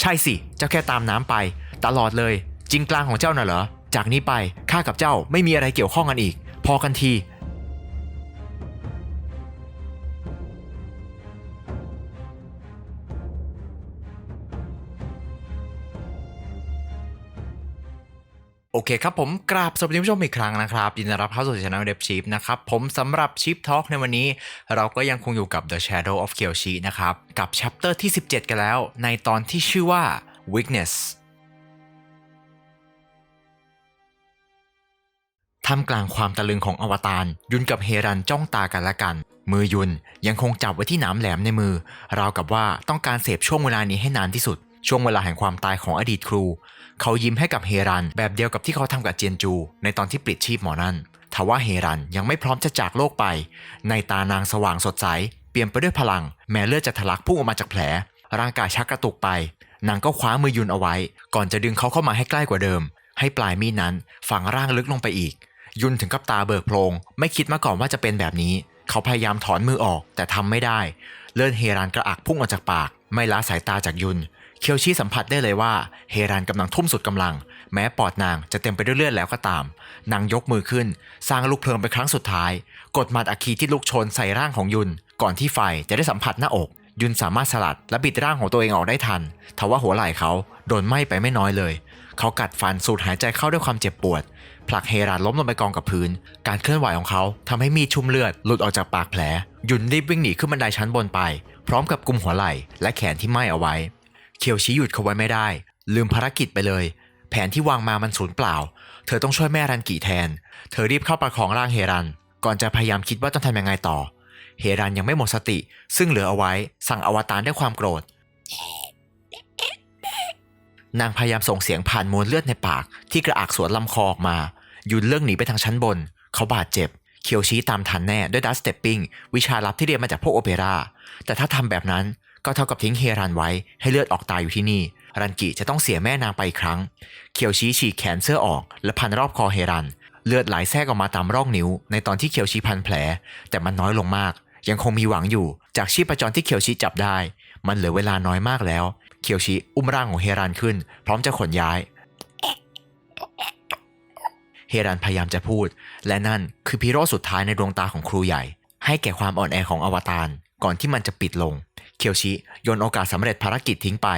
ใช่สิ เจ้าแค่ตามน้ำไป ตลอดเลย จริงกลางของเจ้าน่ะเหรอ จากนี้ไปข้ากับเจ้าไม่มีอะไรเกี่ยวข้องกันอีก พอกันที เคครับผมกราบสวัสดีผู้ชมอีกครั้งนะครับยินดีต้อนรับเข้าสู่ช anel เดฟชิปนะครับผมสำหรับชิปทอ l k ในวันนี้ เราก็ยังคงอยู่กับ The Shadow of Kyoshi นะครับ กับ chapter ที่ 17 กันแล้ว ในตอนที่ชื่อว่า weakness ท่ามกลางความตะลึงของอวตารยุนกับเฮรันจ้องตากันและกัน มือยุนยังคงจับไว้ที่หนามแหลมในมือราวกับว่าต้องการเสพช่วงเวลานี้ให้นานที่สุด ช่วงเวลาแห่งความตายของอดีตครู เขายิ้มให้กับเฮรัน แบบเดียวกับที่เขาทำกับเจียนจู ในตอนที่ปลิดชีพหมอนั่นทว่าเฮรันยังไม่พร้อมจะจากโลกไป ในตานางสว่างสดใส เปลี่ยมไปด้วยพลัง แม้เลือดจะทะลักพุ่งออกมาจากแผล ร่างกายชักกระตุกไป นางก็คว้ามือยุนเอาไว้ ก่อนจะดึงเขาเข้ามาให้ใกล้กว่าเดิม ให้ปลายมีดนั้นฝังร่างลึกลงไปอีก ยุนถึงกับตาเบิกโพลงไม่คิดมาก่อนว่าจะเป็นแบบนี้ เขาพยายามถอนมือออกแต่ทำไม่ได้ เลือดเฮรันกระอักพุ่งออกจากปากไม่ละสายตาจากยุน เคียวชีสัมผัสได้เลยว่า เฮรันกำลังทุ่มสุดกำลัง แม้ปอดนางจะเต็มไปด้วยเลือดแล้วก็ตาม นางยกมือขึ้น สร้างลูกเพลิงเป็นครั้งสุดท้าย กดหมัดอัคคีที่ลุกชนใส่ร่างของยุน ก่อนที่ไฟจะได้สัมผัสหน้าอก ยุนสามารถสลัดและบิดร่างของตัวเองออกได้ทันทว่าหัวไหล่เขาโดนไหม้ไปไม่น้อยเลย เขากัดฟันสูดหายใจเข้าด้วยความเจ็บปวด ผลักเฮรันล้มลงไปกองกับพื้น การเคลื่อนไหวของเขาทำให้มีชุ่มเลือดหลุดออกจากปากแผล หยุนรีบวิ่งหนีขึ้นบันไดชั้นบนไป พร้อมกับกุมหัวไหล่และแขนที่ไหม้เอาไว้ เคียวชี้หยุดเขาไว้ไม่ได้ ลืมภารกิจไปเลย แผนที่วางมามันสูญเปล่า เธอต้องช่วยแม่รันกี่แทน เธอรีบเข้าประคองร่างเฮรัน ก่อนจะพยายามคิดว่าต้องทำยังไงต่อ เฮรันยังไม่หมดสติ ซึ่งเหลือเอาไว้ สั่งอวตารด้วยความโกรธ นางพยายามส่งเสียงผ่านมวลเลือดในปาก ที่กระอักสวนลำคอออกมายุนเลือกหนีไปทางชั้นบน เขาบาดเจ็บ เคียวชี้ตามทันแน่ด้วยดัสเตปปิ้งวิชาลับที่เรียนมาจากพวกโอเปร่าแต่ถ้าทำแบบนั้นก็เท่ากับทิ้งเฮรันไว้ให้เลือดออกตายอยู่ที่นี่ รันกิจะต้องเสียแม่นางไปอีกครั้ง เคียวชี้ฉีกแขนเสื้อออก และพันรอบคอเฮรัน เลือดไหลแทรกออกมาตามร่องนิ้ว ในตอนที่เคียวชี้พันแผล แต่มันน้อยลงมาก ยังคงมีหวังอยู่ จากชีพจรที่เคียวชี้จับได้ มันเหลือเวลาน้อยมากแล้ว เคียวชิอุ้มร่างของเฮรันขึ้น พร้อมจะขนย้าย เฮรันพยายามจะพูด และนั่นคือพีโรสุดท้ายในดวงตาของครูใหญ่ ให้แก่ความอ่อนแอของอวตารก่อนที่มันจะปิดลง เคียวชิโยนโอกาสสำเร็จภารกิจทิ้งไป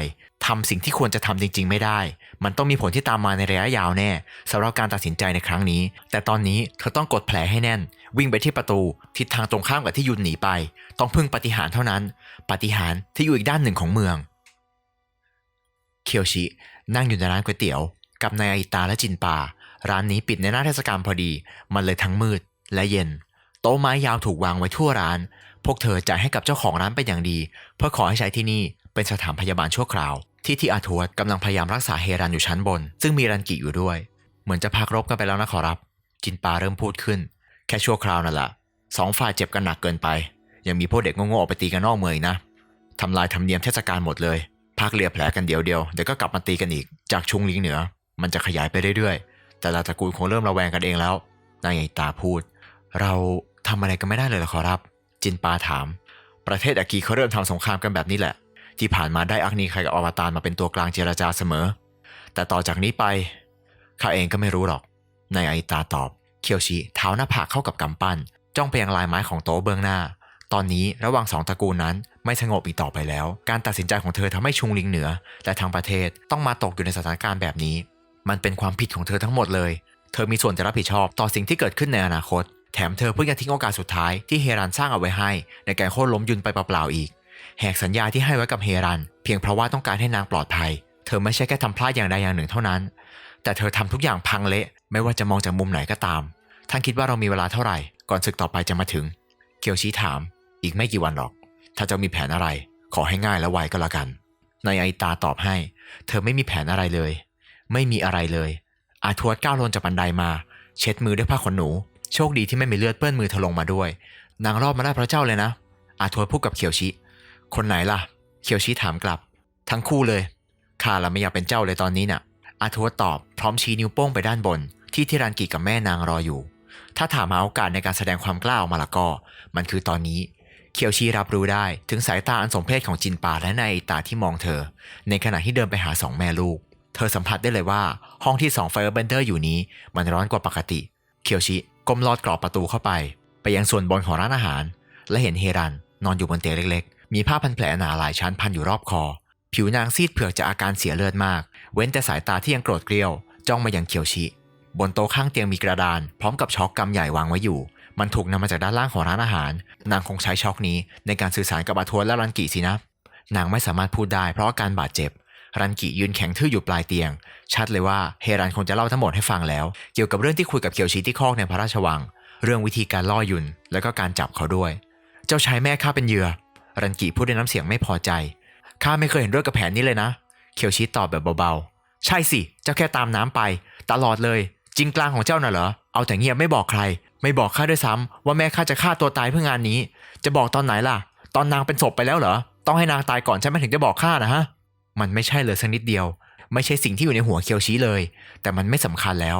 ทำสิ่งที่ควรจะทำจริง ๆ ไม่ได้ มันต้องมีผลที่ตามมาในระยะยาวแน่สำหรับการตัดสินใจในครั้งนี้ แต่ตอนนี้เธอต้องกดแผลให้แน่น วิ่งไปที่ประตู ทิศทางตรงข้ามกับที่ยุนหนีไป ต้องพึ่งปฏิหารเท่านั้น ปฏิหารที่อยู่อีกด้านหนึ่งของเมือง เคียวชินั่งอยู่ในร้านก๋วยเตี๋ยว กับนายอิตาและจินปา ร้านนี้ปิดในหน้าเทศกาลพอดี มันเลยทั้งมืดและเย็น โต๊ะไม้ยาวถูกวางไว้ทั่วร้าน พวกเธอจ่ายให้กับเจ้าของร้านเป็นอย่างดี เพื่อขอให้ใช้ที่นี่เป็นสถานพยาบาลชั่วคราว ที่ที่อาทวดกำลังพยายามรักษาเฮรันอยู่ชั้นบน ซึ่งมีรันกิอยู่ด้วย เหมือนจะพักรบกันไปแล้วนะขอรับ จินปาเริ่มพูดขึ้น แค่ชั่วคราวนั่นแหละสองฝ่ายเจ็บกันหนักเกินไป ยังมีพวกเด็กโง่ๆออกไปตีกันนอกเมืองนะทำลายธรรมเนียมเทศกาลหมดเลยพักเลียแผลกันเดียวเดียวเดี๋ยวก็กลับมาตีกันอีก จากชุงลิงเหนือ มันจะขยายไปเรื่อยๆ แต่ละตระกูลคงเริ่มระแวงกันเองแล้ว นายใหญ่ตาพูด เราทำอะไรกันไม่ได้เลยเหรอขอรับ จินปาถาม ประเทศอากีเขาเริ่มทำสงครามกันแบบนี้แหละ ที่ผ่านมาได้อักนีใครกับอวตารมาเป็นตัวกลางเจรจาเสมอ แต่ต่อจากนี้ไปข้าเองก็ไม่รู้หรอก นายไอตาตอบ เคียวชิเท้าหน้าผากเข้ากับกำปั้น จ้องไปยังลายไม้ของโต๊ะเบื้องหน้า ตอนนี้ระหว่างสองตระกูลนั้นไม่สงบอีกต่อไปแล้ว การตัดสินใจของเธอทำให้ชุงลิงเหนือ และทางประเทศต้องมาตกอยู่ในสถานการณ์แบบนี้ มันเป็นความผิดของเธอทั้งหมดเลย เธอมีส่วนจะรับผิดชอบต่อสิ่งที่เกิดขึ้นในอนาคต แถมเธอเพิ่งจะทิ้งโอกาสสุดท้ายที่เฮรันสร้างเอาไว้ให้ ในการโค่นล้มยุนไปเปล่าๆอีก แหกสัญญาที่ให้ไว้กับเฮรัน เพียงเพราะว่าต้องการให้นางปลอดภัย เธอไม่ใช่แค่ทำพลาดอย่างใดอย่างหนึ่งเท่านั้น แต่เธอทำทุกอย่างพังเละ ไม่ว่าจะมองจากมุมไหนก็ตาม ท่านคิดว่าเรามีเวลาเท่าไหร่ ก่อนศึกต่อไปจะมาถึง เคียวชี้ถาม อีกไม่กี่วันหรอก ถ้าเจะมีแผนอะไร ขอให้ง่ายและไวก็แล้วกันนายไอตาตอบให้ เธอไม่มีแผนอะไรเลย ไม่มีอะไรเลย อาทวดก้าวลงจากบันไดมา เช็ดมือด้วยผ้าขนหนู โชคดีที่ไม่มีเลือดเปื้อนมือเธอลงมาด้วย นางรอดมาได้พระเจ้าเลยนะ อาทวดพูดกับเคียวชิ คนไหนล่ะเคียวชิถามกลับ ทั้งคู่เลย ข้าละไม่อยากเป็นเจ้าเลยตอนนี้น่ะ อาทวดตอบพร้อมชี้นิ้วโป้งไปด้านบน ที่ที่รันกิกับแม่นางรออยู่ ถ้าถามหาโอกาสในการแสดงความกล้าออกมาละก็ มันคือตอนนี้เคียวชีรับรู้ได้ถึงสายตาอันสมเพชของจินปาและนายตาที่มองเธอ ในขณะที่เดินไปหาสองแม่ลูก เธอสัมผัสได้เลยว่าห้องที่สองไฟเบนเดอร์อยู่นี้มันร้อนกว่าปกติ เคียวชิก้มลอดกรอบประตูเข้าไป ไปยังส่วนบนของร้านอาหาร และเห็นเฮรันนอนอยู่บนเตียงเล็กๆ มีผ้าพันแผลหนาหลายชั้นพันอยู่รอบคอ ผิวนางซีดเผือกจากอาการเสียเลือดมาก เว้นแต่สายตาที่ยังโกรธเกลียวจ้องมายังเคียวชิ บนโต๊ะข้างเตียงมีกระดาน พร้อมกับช็อกกำใหญ่วางไว้อยู่ มันถูกนำมาจากด้านล่างของร้านอาหาร นางคงใช้ช็อกนี้ในการสื่อสารกับอาทวนและรันกิสินะ นางไม่สามารถพูดได้เพราะอาการบาดเจ็บ รันกิยืนแข็งทื่ออยู่ปลายเตียง ชัดเลยว่าเฮรันคงจะเล่าทั้งหมดให้ฟังแล้ว เกี่ยวกับเรื่องที่คุยกับเคียวชิที่คอกในพระราชวัง เรื่องวิธีการล่อยุน แล้วก็การจับเขาด้วย เจ้าชายแม่ข้าเป็นเหยื่อ รันกิพูดด้วยน้ำเสียงไม่พอใจข้าไม่เคยเห็นด้วยกับแผนนี้เลยนะ เคียวชิตอบแบบเบาๆ ใช่สิ เจ้าแค่ตามน้ำไป ตลอดเลย จริงกลางของเจ้าน่ะเหรอ เอาแต่เงียบไม่บอกใคร ไม่บอกข้าด้วยซ้ำว่าแม่ข้าจะฆ่าตัวตายเพื่องานนี้ จะบอกตอนไหนล่ะ ตอนนางเป็นศพไปแล้วเหรอ ต้องให้นางตายก่อนใช่ไหมถึงจะบอกข้านะฮะ มันไม่ใช่เลยสักนิดเดียว ไม่ใช่สิ่งที่อยู่ในหัวเคียวชี้เลย แต่มันไม่สำคัญแล้ว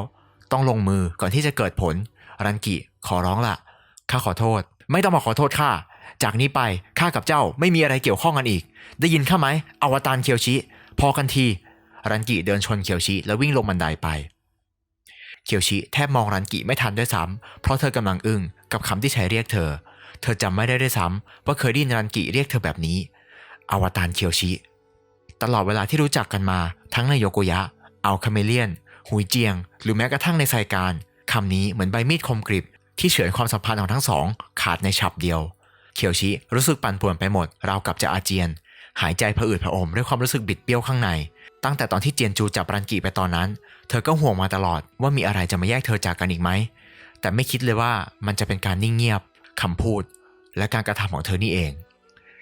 ต้องลงมือก่อนที่จะเกิดผล รันกิ ขอร้องล่ะข้าขอโทษ ไม่ต้องมาขอโทษข้าจากนี้ไปข้ากับเจ้าไม่มีอะไรเกี่ยวข้องกันอีก ได้ยินข้าไหมอวตารเคียวชิพอกันที รันกิเดินชนเคียวชิแล้ววิ่งลงบันไดไป เคียวชิแทบมองรันกิไม่ทันด้วยซ้ำเพราะเธอกำลังอึ้งกับคำที่ใช้เรียกเธอ เธอจำไม่ได้ด้วยซ้ำว่าเคยได้ยินรันกิเรียกเธอแบบนี้ อวตารเคียวชิ ตลอดเวลาที่รู้จักกันมา ทั้งในโยโกยะเอาคาเมเลียน หุยเจียง หรือแม้กระทั่งในไซการคำนี้เหมือนใบมีดคมกริบ ที่เฉือนความสัมพันธ์ของทั้งสอง ขาดในฉับเดียว เคียวชิรู้สึกปั่นป่วนไปหมดราวกับจะอาเจียน หายใจผะอืดผะอมด้วยความรู้สึกบิดเบี้ยวข้างใน ตั้งแต่ตอนที่เจียนจูจับรันกิไปตอนนั้น เธอก็ห่วงมาตลอดว่ามีอะไรจะมาแยกเธอจากกันอีกไหมแต่ไม่คิดเลยว่ามันจะเป็นการนิ่งเงียบคำพูด และการกระทำของเธอนี่เอง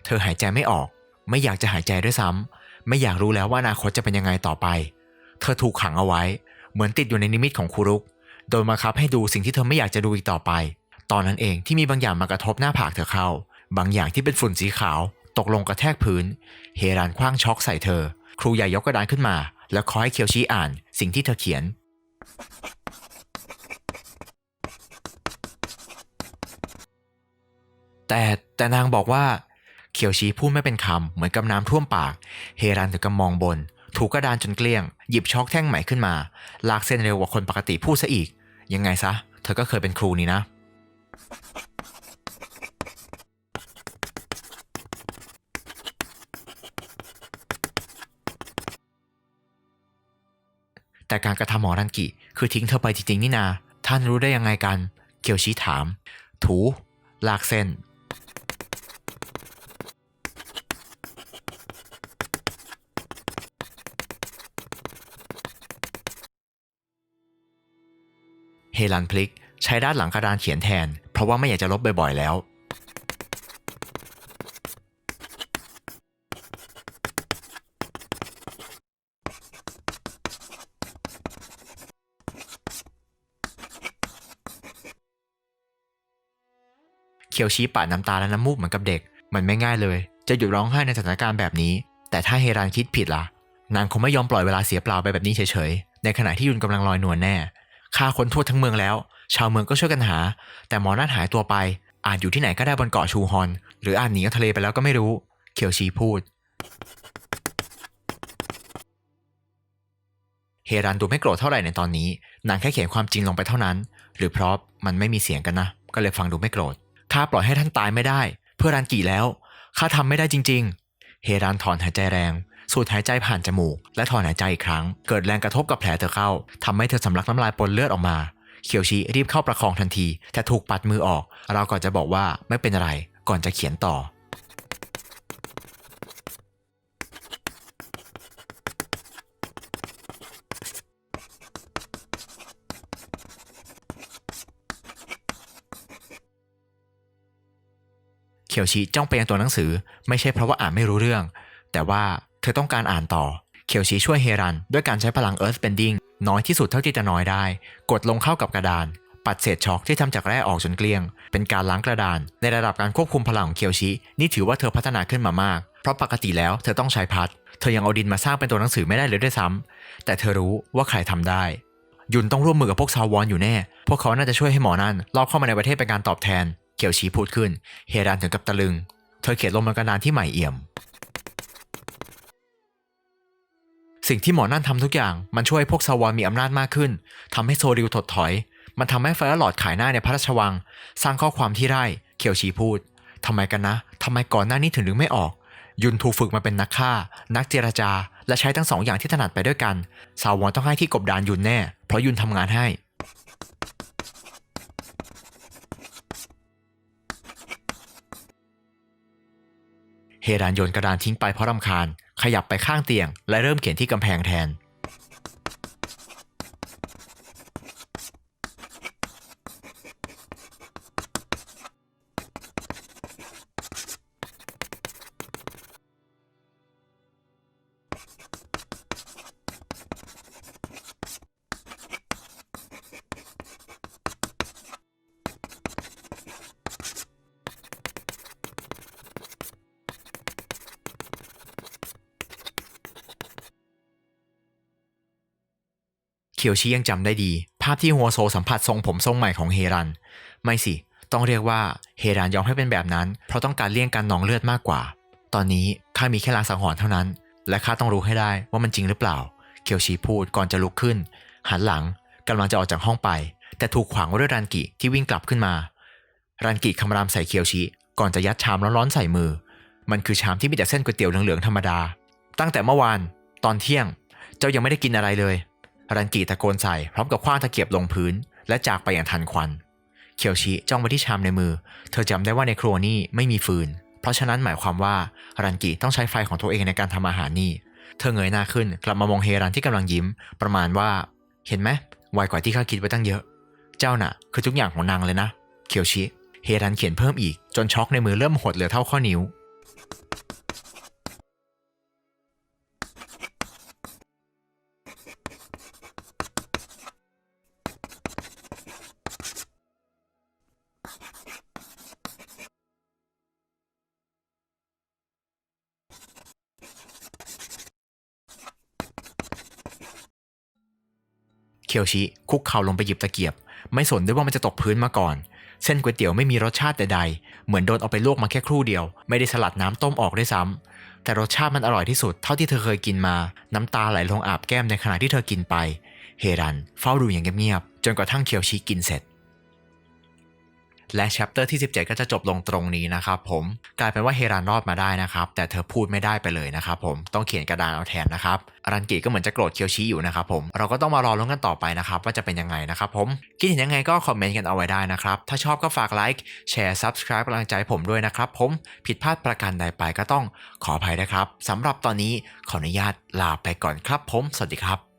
เธอหายใจไม่ออก ไม่อยากจะหายใจด้วยซ้ำ ไม่อยากรู้แล้วว่าอนาคตจะเป็นยังไงต่อไป เธอถูกขังเอาไว้ เหมือนติดอยู่ในนิมิตของคุรุก โดยมาคับให้ดูสิ่งที่เธอไม่อยากจะดูอีกต่อไป ตอนนั้นเองที่มีบางอย่างมากระทบหน้าผากเธอเข้า บางอย่างที่เป็นฝุ่นสีขาว ตกลงกระแทกพื้น เฮรานคว้างช็อกใส่เธอ ครูใหญ่ยกกระดานขึ้นมา แล้วขอให้เคียวชี้อ่านสิ่งที่เธอเขียนแต่แต่นางบอกว่า เขียวชีพูดไม่เป็นคำเหมือนกับน้ำท่วมปาก เฮรันถึงกับมองบน ถูกกระดานจนเกลี้ยง หยิบช็อกแท่งใหม่ขึ้นมา ลากเส้นเร็วกว่าคนปกติพูดซะอีก ยังไงซะ เธอก็เคยเป็นครูนี่นะ แต่การกระทำขอรันกิคือทิ้งเธอไปจริงๆนี่นา ท่านรู้ได้ยังไงกันเกียวชี้ถาม ถู ลากเส้น เฮลันพลิก ใช้ด้านหลังกระดานเขียนแทน เพราะว่าไม่อยากจะลบบ่อยๆแล้ว เคียวชี้ปาดน้ำตาและน้ำมูกเหมือนกับเด็ก มันไม่ง่ายเลย จะหยุดร้องไห้ในสถานการณ์แบบนี้ แต่ถ้าเฮรันคิดผิดล่ะนางคงไม่ยอมปล่อยเวลาเสียเปล่าไปแบบนี้เฉยๆ ในขณะที่ยุนกำลังลอยนวลแน่ ข้าคนทั่วทั้งเมืองแล้ว ชาวเมืองก็ช่วยกันหา แต่หมอนั่นหายตัวไป อาจอยู่ที่ไหนก็ได้บนเกาะชูฮอน หรืออาจหนีกับทะเลไปแล้วก็ไม่รู้เคียวชีพูด เฮรันดูไม่โกรธเท่าไหร่ในตอนนี้ นางแค่เขียนความจริงลงไปเท่านั้น หรือเพราะมันไม่มีเสียงกันนะ ก็เลยฟังดูไม่โกรธ ข้าปล่อยให้ท่านตายไม่ได้ เพื่อรันกี่แล้ว ข้าทำไม่ได้จริง ๆ เฮรันถอนหายใจแรง สูดหายใจผ่านจมูก และถอนหายใจอีกครั้ง เกิดแรงกระทบกับแผลเธอเข้าทำให้เธอสำลักน้ำลายปนเลือดออกมาเขียวชีรีบเข้าประคองทันที แต่ถูกปัดมือออก เราก่อนจะบอกว่าไม่เป็นไรก่อนจะเขียนต่อ เขียวชีจ้องไปยังตัวหนังสือ ไม่ใช่เพราะว่าอ่านไม่รู้เรื่อง แต่ว่า ธอต้องการอ่านต่อ เขียวชีช่วยเฮรัน ด้วยการใช้พลัง Earth Bending น้อยที่สุดเท่าที่จะน้อยได้ กดลงเข้ากับกระดาน ปัดเศษช็อกที่ทำจากแร่ออกจนเกลี้ยง เป็นการล้างกระดาน ในระดับการควบคุมพลังของเคียวชินี่ถือว่าเธอพัฒนาขึ้นมามาก เพราะปกติแล้วเธอต้องใช้พัด เธอยังเอาดินมาสร้างเป็นตัวหนังสือไม่ได้เลยด้วยซ้ำแต่เธอรู้ว่าใครทำได้ ยุนต้องร่วมมือกับพวกซาววอนอยู่แน่ พวกเขาน่าจะช่วยให้หมอนั่นลอบเข้ามาในประเทศเป็นการตอบแทน เคียวชีพูดขึ้น เฮรันถึงกับตะลึง เธอเขียนลงบนกระดานที่ใหม่เอี่ยม สิ่งที่หมอนั่นทำทุกอย่างมันช่วยพวกซาวอนมีอำนาจมากขึ้นทำให้โซริวถดถอย มันทำให้ไฟร์หลอดขายหน้าในพระราชวัง สร้างข้อความที่ไร่เคียวชีพูดทำไมกันนะทำไมก่อนหน้านี้ถึงนึกไม่ออก ยุนถูกฝึกมาเป็นนักฆ่า นักเจรจา และใช้ทั้งสองอย่างที่ถนัดไปด้วยกันซาวอนต้องให้ที่กบดานยุนแน่ เพราะยุนทำงานให้เฮรานโยนกระดานทิ้งไปเพราะรำคาญ ขยับไปข้างเตียง และเริ่มเขียนที่กำแพงแทน คียวชิยังจำได้ดี ภาพที่ฮัวโซสัมผัสทรงผมทรงใหม่ของเฮรัน ไม่สิ ต้องเรียกว่าเฮรันยอมให้เป็นแบบนั้น เพราะต้องการเลี่ยงการนองเลือดมากกว่า ตอนนี้ข้ามีแค่ลางสังหรณ์เท่านั้น และข้าต้องรู้ให้ได้ว่ามันจริงหรือเปล่า เคียวชิพูดก่อนจะลุกขึ้น หันหลังกำลังจะออกจากห้องไป แต่ถูกขวางไว้ด้วยรันกิที่วิ่งกลับขึ้นมา รันกิคำรามใส่เคียวชิก่อนจะยัดชามร้อนๆใส่มือ มันคือชามที่มีแต่เส้นก๋วยเตี๋ยวเหลืองๆธรรมดา ตั้งแต่เมื่อวานตอนเที่ยง เจ้ายังไม่ได้กินอะไรเลย รันกีตะโกนใส่พร้อมกับคว้างตะเกียบลงพื้น และจากไปอย่างทันควัน เคียวชิจ้องไปที่ชามในมือ เธอจำได้ว่าในครัวนี่ไม่มีฟืน เพราะฉะนั้นหมายความว่ารันกีต้องใช้ไฟของตัวเองในการทำอาหารนี่ เธอเงยหน้าขึ้นกลับมามองเฮรันที่กำลังยิ้ม ประมาณว่า เห็นไหมไวกว่าที่ข้าคิดไว้ตั้งเยอะ เจ้าน่ะ คือทุกอย่างของนางเลยนะ เคียวชิ เฮรันเขียนเพิ่มอีกจนช็อกในมือเริ่มหดเหลือเท่าข้อนิ้ว คียวชิ คุกเข่าลงไปหยิบตะเกียบ ไม่สนด้วยว่ามันจะตกพื้นมาก่อน เส้นก๋วยเตี๋ยวไม่มีรสชาติใดๆ เหมือนโดนเอาไปลวกมาแค่ครู่เดียว ไม่ได้สลัดน้ำต้มออกด้วยซ้ำแต่รสชาติมันอร่อยที่สุดเท่าที่เธอเคยกินมา น้ำตาไหลลงอาบแก้มในขณะที่เธอกินไป เฮรันเฝ้าดูอย่างเงียบๆจนกระทั่งเคียวชิกินเสร็จ และแชปเตอร์ที่ 17 ก็จะจบลงตรงนี้นะครับผมกลายเป็นว่าเฮรันรอดมาได้นะครับ แต่เธอพูดไม่ได้ไปเลยนะครับผมต้องเขียนกระดานเอาแทนนะครับอารันกิก็เหมือนจะโกรธเคียวชิอยู่นะครับผมเราก็ต้องมารอลุ้นกันต่อไปนะครับว่าจะเป็นยังไงนะครับผมคิดเห็นยังไงก็คอมเมนต์กันเอาไว้ได้นะครับถ้าชอบก็ฝากไลค์แชร์ Subscribe กำลังใจผมด้วยนะครับผมผิดพลาดประการใดไปก็ต้องขออภัยนะครับสำหรับตอนนี้ขออนุญาตลาไปก่อนครับผม สวัสดีครับ